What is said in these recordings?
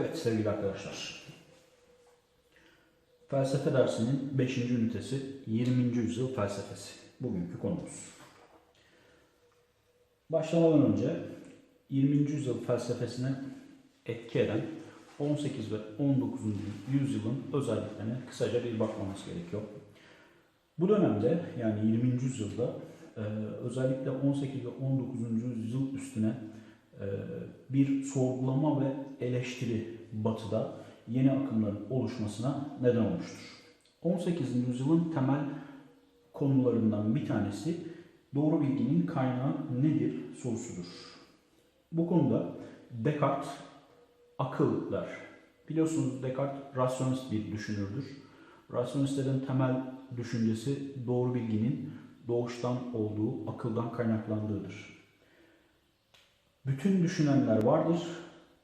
Evet sevgili arkadaşlar. Felsefe dersinin 5. ünitesi 20. yüzyıl felsefesi. Bugünkü konumuz. Başlamadan önce 20. yüzyıl felsefesine etki eden 18 ve 19. yüzyılın özelliklerine kısaca bir bakmamız gerekiyor. Bu dönemde yani 20. yüzyılda e, özellikle 18 ve 19. yüzyıl üstüne e, bir sorgulama ve eleştiri batıda yeni akımların oluşmasına neden olmuştur. 18. yüzyılın temel konularından bir tanesi doğru bilginin kaynağı nedir sorusudur. Bu konuda Descartes akıl der. Biliyorsunuz Descartes rasyonist bir düşünürdür. Rasyonistlerin temel düşüncesi doğru bilginin doğuştan olduğu, akıldan kaynaklandığıdır. Bütün düşünenler vardır.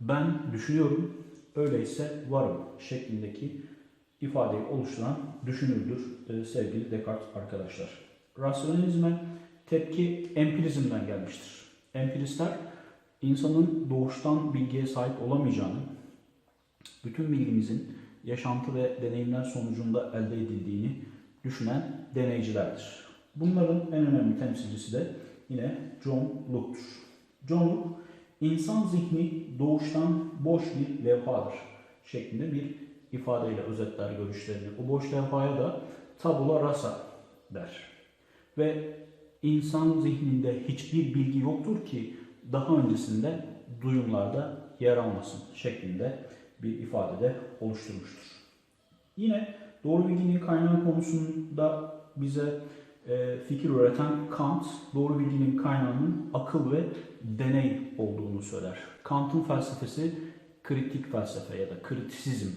Ben düşünüyorum, öyleyse varım şeklindeki ifadeyi oluşturan düşünürdür e, sevgili Descartes arkadaşlar. Rasyonalizme tepki empirizmden gelmiştir. Empiristler insanın doğuştan bilgiye sahip olamayacağını, bütün bilgimizin yaşantı ve deneyimler sonucunda elde edildiğini düşünen deneycilerdir. Bunların en önemli temsilcisi de yine John Locke'tur. John Locke, insan zihni doğuştan boş bir levhadır şeklinde bir ifadeyle özetler görüşlerini. O boş levhaya da tabula rasa der. Ve insan zihninde hiçbir bilgi yoktur ki daha öncesinde duyumlarda yer almasın şeklinde bir ifadede oluşturmuştur. Yine doğru bilginin kaynağı konusunda bize e, fikir üreten Kant, doğru bilginin kaynağının akıl ve deney olduğunu söyler. Kant'ın felsefesi kritik felsefe ya da kritisizm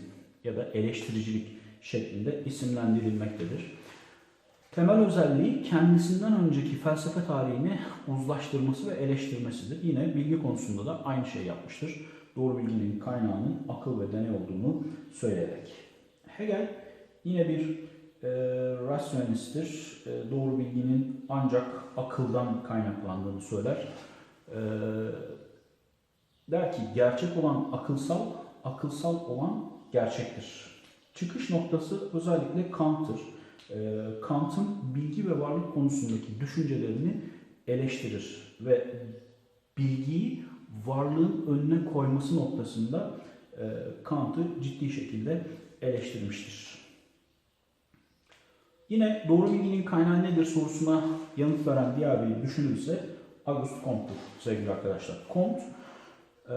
ya da eleştiricilik şeklinde isimlendirilmektedir. Temel özelliği kendisinden önceki felsefe tarihini uzlaştırması ve eleştirmesidir. Yine bilgi konusunda da aynı şey yapmıştır. Doğru bilginin kaynağının akıl ve deney olduğunu söyleyerek. Hegel yine bir e, rasyonisttir. E, doğru bilginin ancak akıldan kaynaklandığını söyler. E, der ki gerçek olan akılsal, akılsal olan gerçektir. Çıkış noktası özellikle Kant'tır. E, Kant'ın bilgi ve varlık konusundaki düşüncelerini eleştirir ve bilgiyi varlığın önüne koyması noktasında e, Kant'ı ciddi şekilde eleştirmiştir. Yine doğru bilginin kaynağı nedir sorusuna yanıt veren diğer bir düşünürse Auguste Comte'dur sevgili arkadaşlar. Comte e,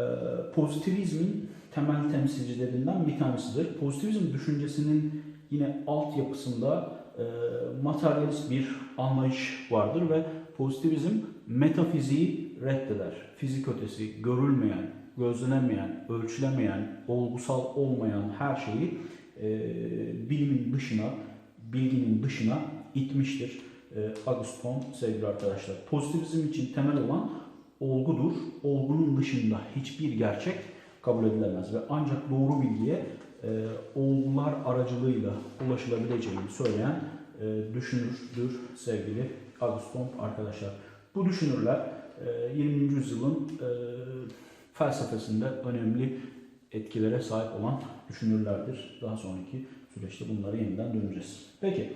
pozitivizmin temel temsilcilerinden bir tanesidir. Pozitivizm düşüncesinin yine altyapısında e, materyalist bir anlayış vardır ve pozitivizm metafiziği reddeder. Fizik ötesi, görülmeyen, gözlenemeyen, ölçülemeyen, olgusal olmayan her şeyi e, bilimin dışına, bilginin dışına itmiştir. E, Auguste Comte sevgili arkadaşlar. Pozitivizm için temel olan olgudur. Olgunun dışında hiçbir gerçek kabul edilemez ve ancak doğru bilgiye e, olgular aracılığıyla ulaşılabileceğini söyleyen e, düşünürdür sevgili Auguste Comte arkadaşlar. Bu düşünürler e, 20. yüzyılın e, felsefesinde önemli etkilere sahip olan düşünürlerdir. Daha sonraki süreçte bunlara yeniden döneceğiz. Peki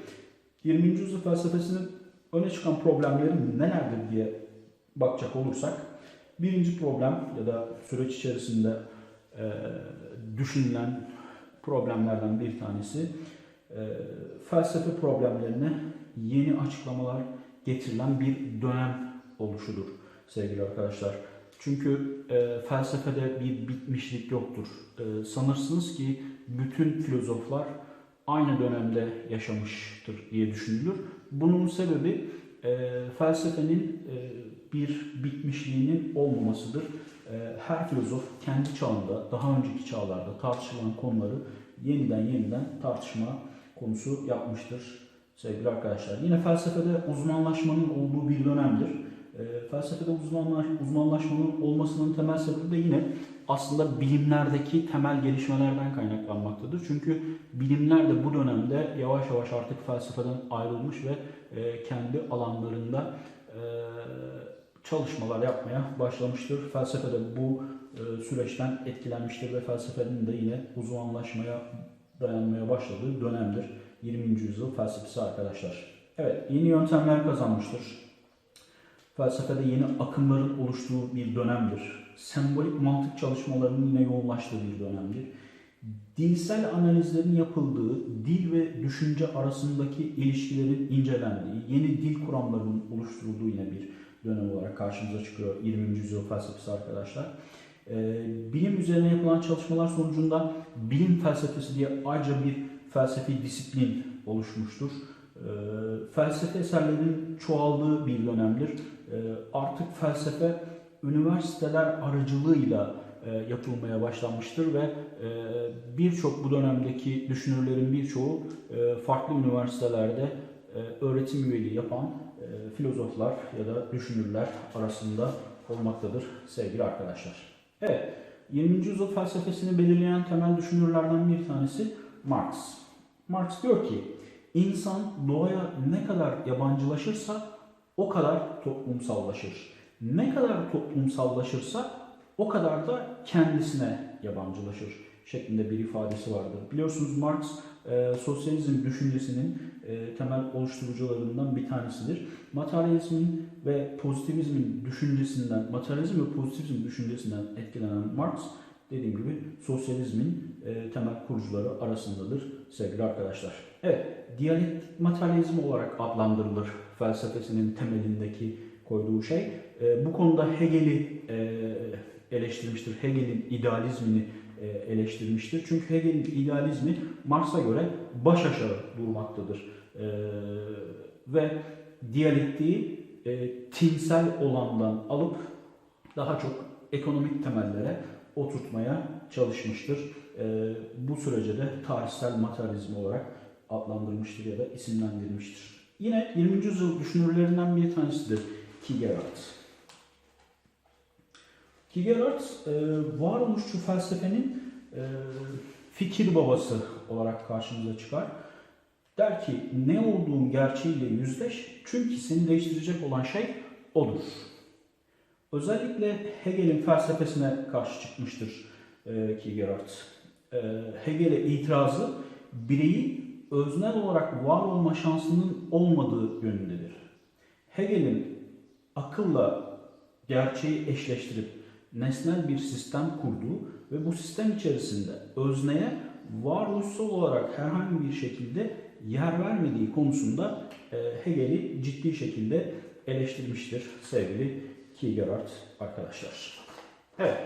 20. yüzyıl felsefesinin öne çıkan problemleri nelerdir diye bakacak olursak birinci problem ya da süreç içerisinde e, düşünülen problemlerden bir tanesi e, felsefe problemlerine yeni açıklamalar getirilen bir dönem oluşudur sevgili arkadaşlar. Çünkü e, felsefede bir bitmişlik yoktur. E, sanırsınız ki bütün filozoflar aynı dönemde yaşamıştır diye düşünülür. Bunun sebebi e, felsefenin e, bir bitmişliğinin olmamasıdır. E, her filozof kendi çağında, daha önceki çağlarda tartışılan konuları yeniden yeniden tartışma konusu yapmıştır sevgili arkadaşlar. Yine felsefede uzmanlaşmanın olduğu bir dönemdir. E, felsefede uzmanlaş, uzmanlaşmanın olmasının temel sebebi de yine aslında bilimlerdeki temel gelişmelerden kaynaklanmaktadır. Çünkü bilimler de bu dönemde yavaş yavaş artık felsefeden ayrılmış ve e, kendi alanlarında e, çalışmalar yapmaya başlamıştır. Felsefede bu e, süreçten etkilenmiştir ve felsefenin de yine uzmanlaşmaya dayanmaya başladığı dönemdir. 20. yüzyıl felsefesi arkadaşlar. Evet, yeni yöntemler kazanmıştır. Felsefede yeni akımların oluştuğu bir dönemdir. Sembolik mantık çalışmalarının yine yoğunlaştığı bir dönemdir. Dilsel analizlerin yapıldığı, dil ve düşünce arasındaki ilişkilerin incelendiği, yeni dil kuramlarının oluşturulduğu yine bir dönem olarak karşımıza çıkıyor 20. yüzyıl felsefesi arkadaşlar. Ee, bilim üzerine yapılan çalışmalar sonucunda bilim felsefesi diye ayrıca bir felsefi disiplin oluşmuştur. Ee, felsefe eserlerinin çoğaldığı bir dönemdir. Ee, artık felsefe üniversiteler aracılığıyla e, yapılmaya başlanmıştır ve e, birçok bu dönemdeki düşünürlerin birçoğu e, farklı üniversitelerde öğretim üyeliği yapan filozoflar ya da düşünürler arasında olmaktadır sevgili arkadaşlar. Evet, 20. yüzyıl felsefesini belirleyen temel düşünürlerden bir tanesi Marx. Marx diyor ki, insan doğaya ne kadar yabancılaşırsa o kadar toplumsallaşır. Ne kadar toplumsallaşırsa o kadar da kendisine yabancılaşır şeklinde bir ifadesi vardır. Biliyorsunuz Marx e, sosyalizm düşüncesinin e, temel oluşturucularından bir tanesidir. Materyalizmin ve pozitivizmin düşüncesinden, materyalizm ve pozitivizm düşüncesinden etkilenen Marx dediğim gibi sosyalizmin e, temel kurucuları arasındadır sevgili arkadaşlar. Evet, diyalektik materyalizm olarak adlandırılır felsefesinin temelindeki koyduğu şey. E, bu konuda Hegel'i e, eleştirmiştir. Hegel'in idealizmini e, eleştirmiştir. Çünkü Hegel'in idealizmi Marx'a göre baş aşağı durmaktadır. E, ve diyalektiği e, tinsel olandan alıp daha çok ekonomik temellere oturtmaya çalışmıştır. E, bu sürece de tarihsel materyalizm olarak adlandırmıştır ya da isimlendirmiştir. Yine 20. yüzyıl düşünürlerinden bir tanesidir Kierkegaard. Kierkegaard e, varoluşçu felsefenin e, fikir babası olarak karşımıza çıkar. Der ki ne olduğun gerçeğiyle yüzleş çünkü seni değiştirecek olan şey odur. Özellikle Hegel'in felsefesine karşı çıkmıştır e, Kierkegaard. Hegel'e itirazı bireyi öznel olarak var olma şansının olmadığı yönündedir. Hegel'in akılla gerçeği eşleştirip nesnel bir sistem kurduğu ve bu sistem içerisinde özneye varoluşsal olarak herhangi bir şekilde yer vermediği konusunda e, Hegel'i ciddi şekilde eleştirmiştir sevgili Kierkegaard arkadaşlar. Evet.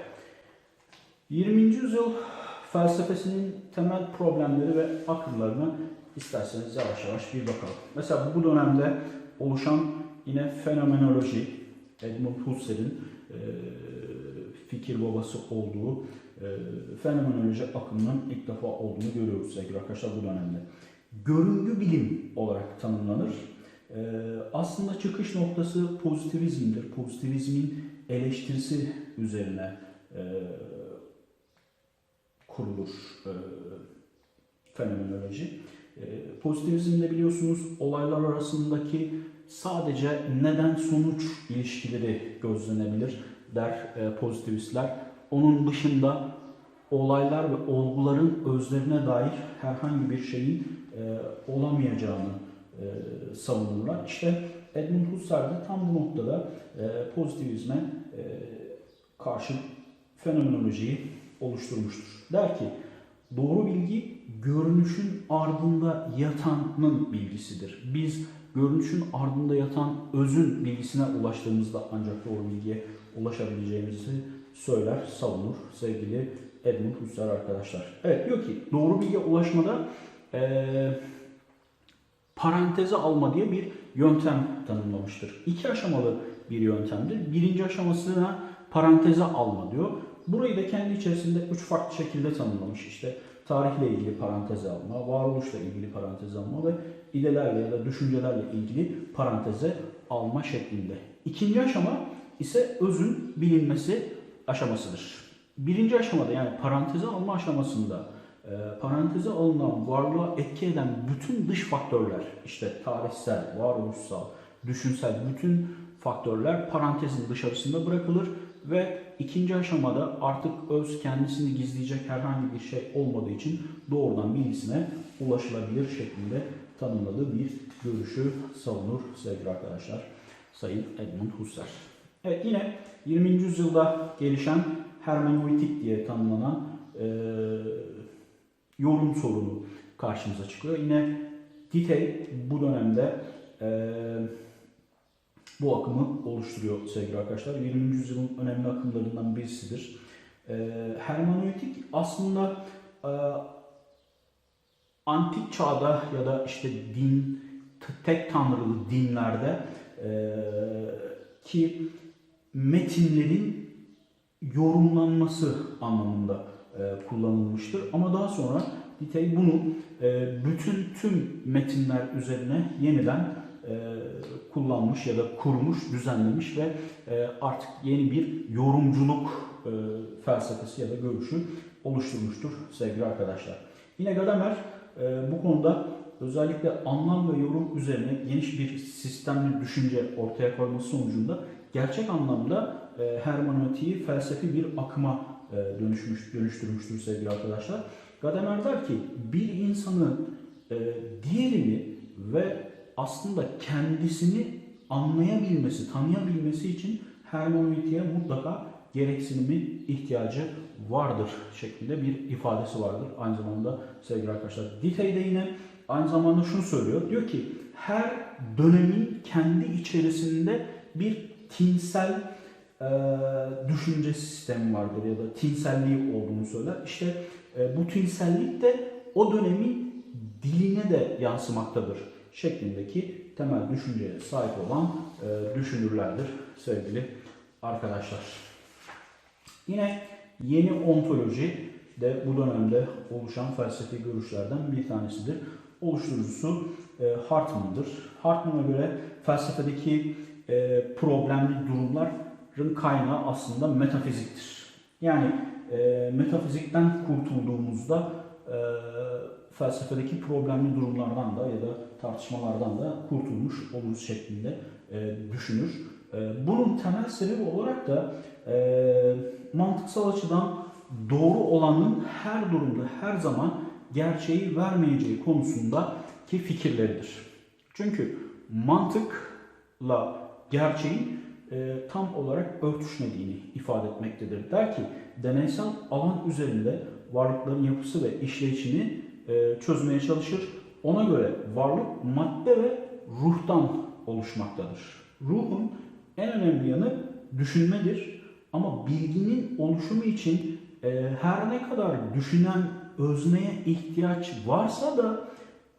20. yüzyıl felsefesinin temel problemleri ve akımlarını isterseniz yavaş yavaş bir bakalım. Mesela bu dönemde oluşan yine fenomenoloji, Edmund Husserl'in e, fikir babası olduğu e, fenomenoloji akımının ilk defa olduğunu görüyoruz sevgili arkadaşlar bu dönemde. Görüngü bilim olarak tanımlanır. E, aslında çıkış noktası pozitivizmdir. Pozitivizmin eleştirisi üzerine e, kurulur e, fenomenoloji. E, pozitivizmde biliyorsunuz olaylar arasındaki sadece neden-sonuç ilişkileri gözlenebilir der e, pozitivistler. Onun dışında olaylar ve olguların özlerine dair herhangi bir şeyin e, olamayacağını e, savunurlar. İşte Edmund Husserl de tam bu noktada e, pozitivizme e, karşı fenomenolojiyi oluşturmuştur. Der ki doğru bilgi görünüşün ardında yatanın bilgisidir. Biz görünüşün ardında yatan özün bilgisine ulaştığımızda ancak doğru bilgiye ulaşabileceğimizi söyler, savunur sevgili Edmund Husserl arkadaşlar. Evet diyor ki doğru bilgiye ulaşmada e, paranteze alma diye bir yöntem tanımlamıştır. İki aşamalı bir yöntemdir. Birinci aşamasına paranteze alma diyor. Burayı da kendi içerisinde üç farklı şekilde tanımlamış. İşte tarihle ilgili paranteze alma, varoluşla ilgili paranteze alma ve idelerle ya da düşüncelerle ilgili paranteze alma şeklinde. İkinci aşama ise özün bilinmesi aşamasıdır. Birinci aşamada yani paranteze alma aşamasında e, paranteze alınan varlığa etki eden bütün dış faktörler işte tarihsel, varoluşsal, düşünsel bütün faktörler parantezin dışarısında bırakılır ve ikinci aşamada artık öz kendisini gizleyecek herhangi bir şey olmadığı için doğrudan bilgisine ulaşılabilir şeklinde tanımladığı bir görüşü savunur sevgili arkadaşlar. Sayın Edmund Husserl. Evet yine 20. yüzyılda gelişen hermeneutik diye tanımlanan e, yorum sorunu karşımıza çıkıyor. Yine Ditey bu dönemde e, bu akımı oluşturuyor sevgili arkadaşlar. 20. yüzyılın önemli akımlarından birisidir. E, hermeneutik aslında e, antik çağda ya da işte din, tek tanrılı dinlerde e, ki metinlerin yorumlanması anlamında e, kullanılmıştır. Ama daha sonra Ditey bunu e, bütün tüm metinler üzerine yeniden e, kullanmış ya da kurmuş, düzenlemiş ve e, artık yeni bir yorumculuk e, felsefesi ya da görüşü oluşturmuştur sevgili arkadaşlar. Yine Gadamer bu konuda özellikle anlam ve yorum üzerine geniş bir sistemli düşünce ortaya koyması sonucunda gerçek anlamda e, hermeneutiği felsefi bir akıma e, dönüşmüş, dönüştürmüştür sevgili arkadaşlar. Gadamer der ki bir insanı diğerini ve aslında kendisini anlayabilmesi, tanıyabilmesi için hermeneutiğe mutlaka gereksinimi ihtiyacı vardır şeklinde bir ifadesi vardır. Aynı zamanda sevgili arkadaşlar Ditey de yine aynı zamanda şunu söylüyor. Diyor ki her dönemin kendi içerisinde bir tinsel e, düşünce sistemi vardır ya da tinselliği olduğunu söyler. İşte e, bu tinsellik de o dönemin diline de yansımaktadır şeklindeki temel düşünceye sahip olan e, düşünürlerdir sevgili arkadaşlar. Yine yeni ontoloji de bu dönemde oluşan felsefi görüşlerden bir tanesidir. Oluşturucusu e, Hartman'dır. Hartman'a göre felsefedeki e, problemli durumların kaynağı aslında metafiziktir. Yani e, metafizikten kurtulduğumuzda e, felsefedeki problemli durumlardan da ya da tartışmalardan da kurtulmuş oluruz şeklinde e, düşünür. E, bunun temel sebebi olarak da e, mantıksal açıdan doğru olanın her durumda her zaman gerçeği vermeyeceği konusunda ki fikirleridir. Çünkü mantıkla gerçeğin e, tam olarak örtüşmediğini ifade etmektedir. Der ki deneysel alan üzerinde varlıkların yapısı ve işleyişini e, çözmeye çalışır. Ona göre varlık madde ve ruhtan oluşmaktadır. Ruhun en önemli yanı düşünmedir. Ama bilginin oluşumu için e, her ne kadar düşünen özneye ihtiyaç varsa da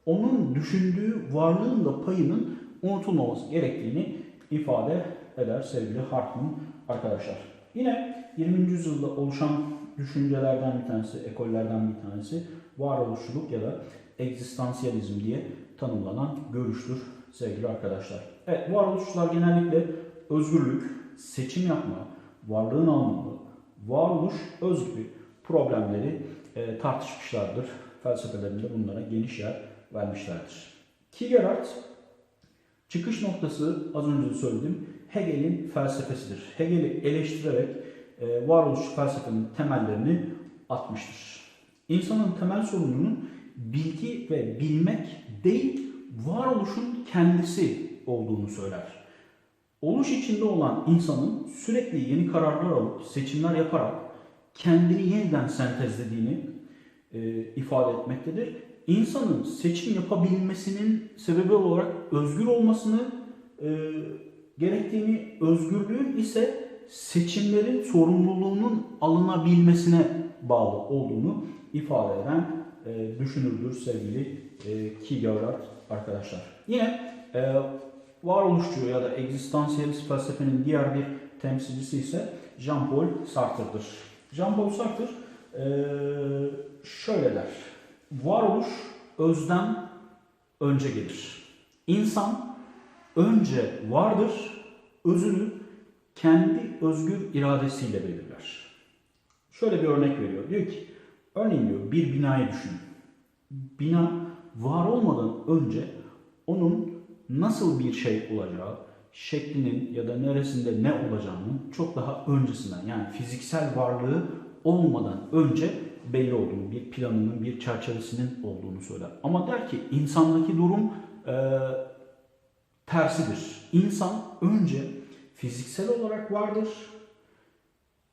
onun düşündüğü varlığın da payının unutulmaması gerektiğini ifade eder sevgili Hartman arkadaşlar. Yine 20. yüzyılda oluşan düşüncelerden bir tanesi, ekollerden bir tanesi varoluşçuluk ya da egzistansiyalizm diye tanımlanan görüştür sevgili arkadaşlar. Evet, varoluşçular genellikle özgürlük, seçim yapma, varlığın anlamı, varoluş, öz gibi problemleri e, tartışmışlardır. Felsefelerinde bunlara geniş yer vermişlerdir. Kierkegaard çıkış noktası az önce de söyledim Hegel'in felsefesidir. Hegel'i eleştirerek varoluş felsefenin temellerini atmıştır. İnsanın temel sorununun bilgi ve bilmek değil, varoluşun kendisi olduğunu söyler. Oluş içinde olan insanın sürekli yeni kararlar alıp seçimler yaparak kendini yeniden sentezlediğini e, ifade etmektedir. İnsanın seçim yapabilmesinin sebebi olarak özgür olmasını e, gerektiğini, özgürlüğün ise seçimlerin sorumluluğunun alınabilmesine bağlı olduğunu ifade eden e, düşünürdür sevgili e, Kierkegaard arkadaşlar. Yine e, varoluşçu ya da egzistansiyelist felsefenin diğer bir temsilcisi ise Jean-Paul Sartre'dır. Jean-Paul Sartre e, şöyle der. Varoluş özden önce gelir. İnsan önce vardır, özünü kendi özgür iradesiyle belirler. Şöyle bir örnek veriyor. Diyor ki, örneğin diyor bir binayı düşün. Bina var olmadan önce onun nasıl bir şey olacağı, şeklinin ya da neresinde ne olacağının çok daha öncesinden yani fiziksel varlığı olmadan önce belli olduğunu, bir planının, bir çerçevesinin olduğunu söyler. Ama der ki insandaki durum e, tersidir. İnsan önce fiziksel olarak vardır.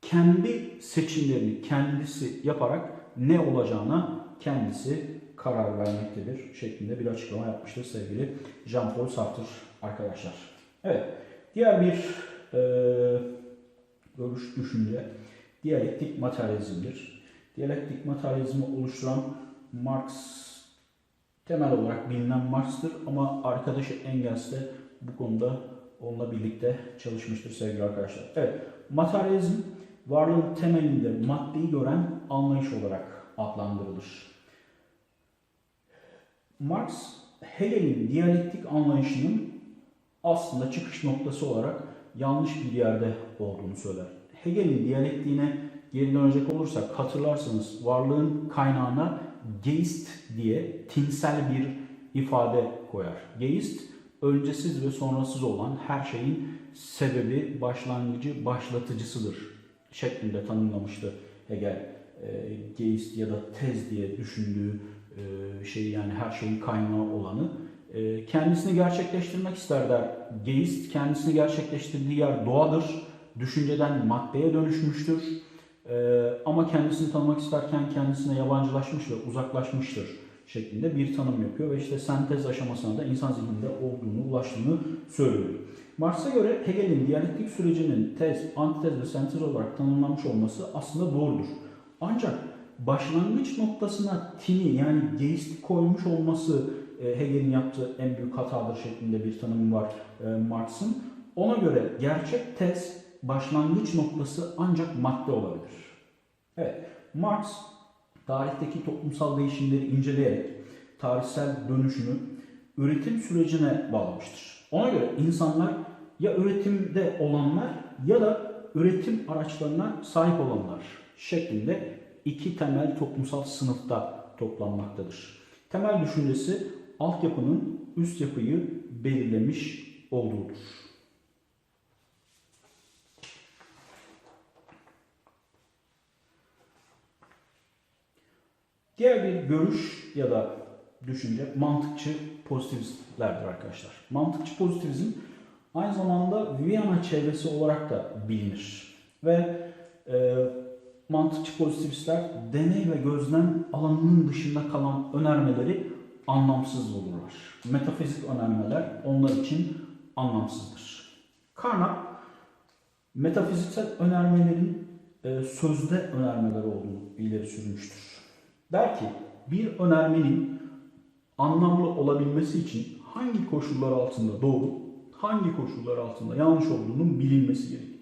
Kendi seçimlerini kendisi yaparak ne olacağına kendisi karar vermektedir şeklinde bir açıklama yapmıştır sevgili Jean-Paul Sartre arkadaşlar. Evet, diğer bir e, görüş, düşünce diyalektik materyalizmdir. Diyalektik materyalizmi oluşturan Marx temel olarak bilinen Marx'tır ama arkadaşı Engels de bu konuda onunla birlikte çalışmıştır sevgili arkadaşlar. Evet, materyalizm varlığın temelinde maddeyi gören anlayış olarak adlandırılır. Marx, Hegel'in diyalektik anlayışının aslında çıkış noktası olarak yanlış bir yerde olduğunu söyler. Hegel'in diyalektiğine geri dönecek olursak hatırlarsanız varlığın kaynağına geist diye tinsel bir ifade koyar. Geist öncesiz ve sonrasız olan her şeyin sebebi, başlangıcı, başlatıcısıdır şeklinde tanımlamıştı Hegel. E, geist ya da tez diye düşündüğü e, şey yani her şeyin kaynağı olanı. E, kendisini gerçekleştirmek ister der. Geist kendisini gerçekleştirdiği yer doğadır. Düşünceden maddeye dönüşmüştür. E, ama kendisini tanımak isterken kendisine yabancılaşmış ve uzaklaşmıştır şeklinde bir tanım yapıyor ve işte sentez aşamasına da insan zihninde olduğunu, ulaştığını söylüyor. Marx'a göre Hegel'in diyalektik sürecinin tez, antitez ve sentez olarak tanımlanmış olması aslında doğrudur. Ancak başlangıç noktasına tini yani geist koymuş olması e, Hegel'in yaptığı en büyük hatadır şeklinde bir tanımı var e, Marx'ın. Ona göre gerçek tez başlangıç noktası ancak madde olabilir. Evet, Marx tarihteki toplumsal değişimleri inceleyerek tarihsel dönüşümü üretim sürecine bağlamıştır. Ona göre insanlar ya üretimde olanlar ya da üretim araçlarına sahip olanlar şeklinde iki temel toplumsal sınıfta toplanmaktadır. Temel düşüncesi altyapının üst yapıyı belirlemiş olduğudur. Diğer bir görüş ya da düşünce mantıkçı pozitivistlerdir arkadaşlar. Mantıkçı pozitivizm aynı zamanda Viyana çevresi olarak da bilinir. Ve e, mantıkçı pozitivistler deney ve gözlem alanının dışında kalan önermeleri anlamsız bulurlar. Metafizik önermeler onlar için anlamsızdır. Karnak metafiziksel önermelerin e, sözde önermeler olduğunu ileri sürmüştür. Der bir önermenin anlamlı olabilmesi için hangi koşullar altında doğru, hangi koşullar altında yanlış olduğunun bilinmesi gerekir.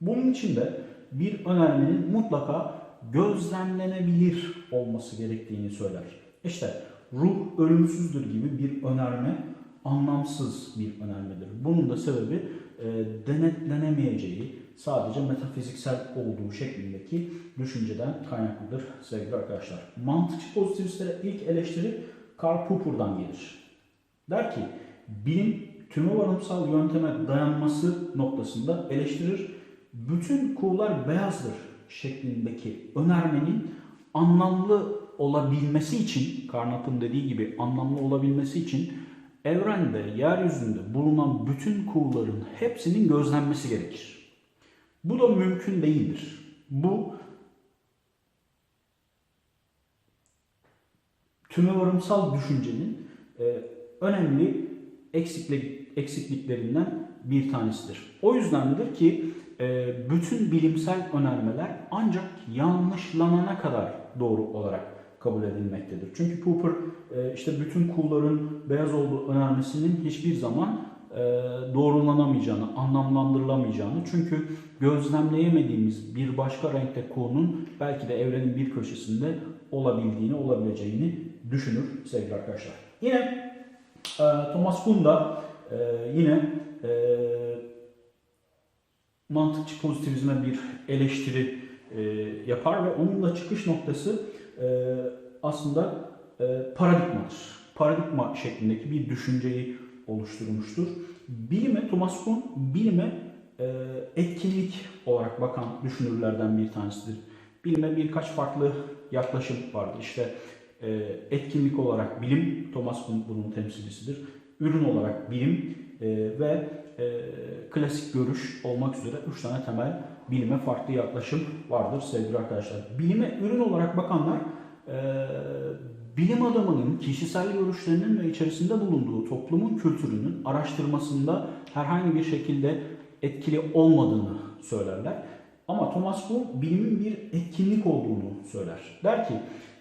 Bunun için de bir önermenin mutlaka gözlemlenebilir olması gerektiğini söyler. İşte ruh ölümsüzdür gibi bir önerme anlamsız bir önermedir. Bunun da sebebi e, denetlenemeyeceği, sadece metafiziksel olduğu şeklindeki düşünceden kaynaklıdır sevgili arkadaşlar. Mantıkçı pozitivistlere ilk eleştiri Karl Popper'dan gelir. Der ki, bilim tümevarımsal yönteme dayanması noktasında eleştirir bütün kuğular beyazdır şeklindeki önermenin anlamlı olabilmesi için, Carnap'ın dediği gibi anlamlı olabilmesi için evrende, yeryüzünde bulunan bütün kuğuların hepsinin gözlenmesi gerekir. Bu da mümkün değildir. Bu tümevarımsal düşüncenin e, önemli eksiklik, eksikliklerinden bir tanesidir. O yüzdendir ki e, bütün bilimsel önermeler ancak yanlışlanana kadar doğru olarak kabul edilmektedir. Çünkü Popper e, işte bütün kulların beyaz olduğu önermesinin hiçbir zaman doğrulanamayacağını, anlamlandırılamayacağını çünkü gözlemleyemediğimiz bir başka renkte kuğunun belki de evrenin bir köşesinde olabildiğini, olabileceğini düşünür sevgili arkadaşlar. Yine Thomas Kuhn da yine mantıkçı pozitivizme bir eleştiri e, yapar ve onun da çıkış noktası e, aslında e, paradigmadır. Paradigma şeklindeki bir düşünceyi oluşturmuştur. Bilime, Thomas Kuhn bilime e, etkinlik olarak bakan düşünürlerden bir tanesidir. Bilime birkaç farklı yaklaşım vardır. İşte e, etkinlik olarak bilim, Thomas Kuhn bunun temsilcisidir. Ürün olarak bilim e, ve e, klasik görüş olmak üzere üç tane temel bilime farklı yaklaşım vardır sevgili arkadaşlar. Bilime ürün olarak bakanlar e, bilim adamının kişisel görüşlerinin ve içerisinde bulunduğu toplumun kültürünün araştırmasında herhangi bir şekilde etkili olmadığını söylerler. Ama Thomas Kuhn bilimin bir etkinlik olduğunu söyler. Der ki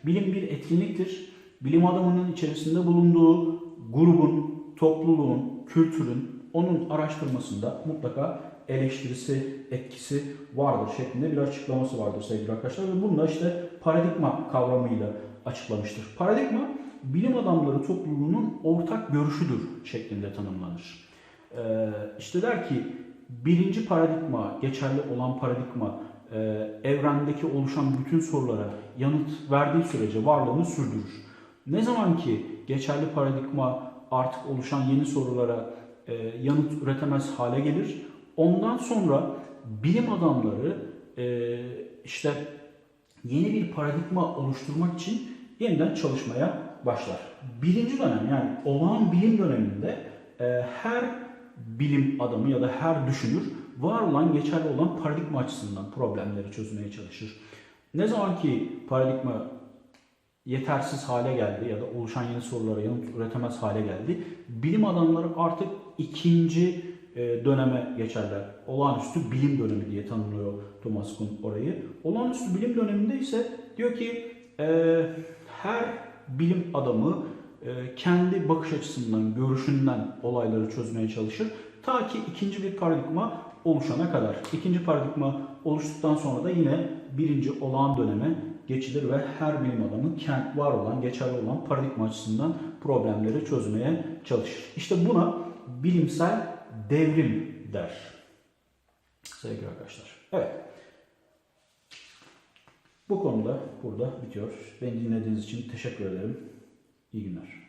bilim bir etkinliktir. Bilim adamının içerisinde bulunduğu grubun, topluluğun, kültürün onun araştırmasında mutlaka eleştirisi, etkisi vardır şeklinde bir açıklaması vardır sevgili arkadaşlar. Ve bunu da işte paradigma kavramıyla açıklamıştır. Paradigma bilim adamları topluluğunun ortak görüşüdür şeklinde tanımlanır. Ee, işte der ki birinci paradigma, geçerli olan paradigma e, evrendeki oluşan bütün sorulara yanıt verdiği sürece varlığını sürdürür. Ne zaman ki geçerli paradigma artık oluşan yeni sorulara e, yanıt üretemez hale gelir, ondan sonra bilim adamları e, işte yeni bir paradigma oluşturmak için yeniden çalışmaya başlar. Birinci dönem yani olağan bilim döneminde e, her bilim adamı ya da her düşünür var olan geçerli olan paradigma açısından problemleri çözmeye çalışır. Ne zaman ki paradigma yetersiz hale geldi ya da oluşan yeni sorulara yanıt üretemez hale geldi, bilim adamları artık ikinci e, döneme geçerler. Olağanüstü bilim dönemi diye tanımlıyor Thomas Kuhn orayı. Olağanüstü bilim döneminde ise diyor ki e, her bilim adamı e, kendi bakış açısından, görüşünden olayları çözmeye çalışır. Ta ki ikinci bir paradigma oluşana kadar. İkinci paradigma oluştuktan sonra da yine birinci olağan döneme geçilir ve her bilim adamı kent var olan, geçerli olan paradigma açısından problemleri çözmeye çalışır. İşte buna bilimsel devrim der. Sevgili arkadaşlar. Evet. Bu konuda burada bitiyor. Beni dinlediğiniz için teşekkür ederim. İyi günler.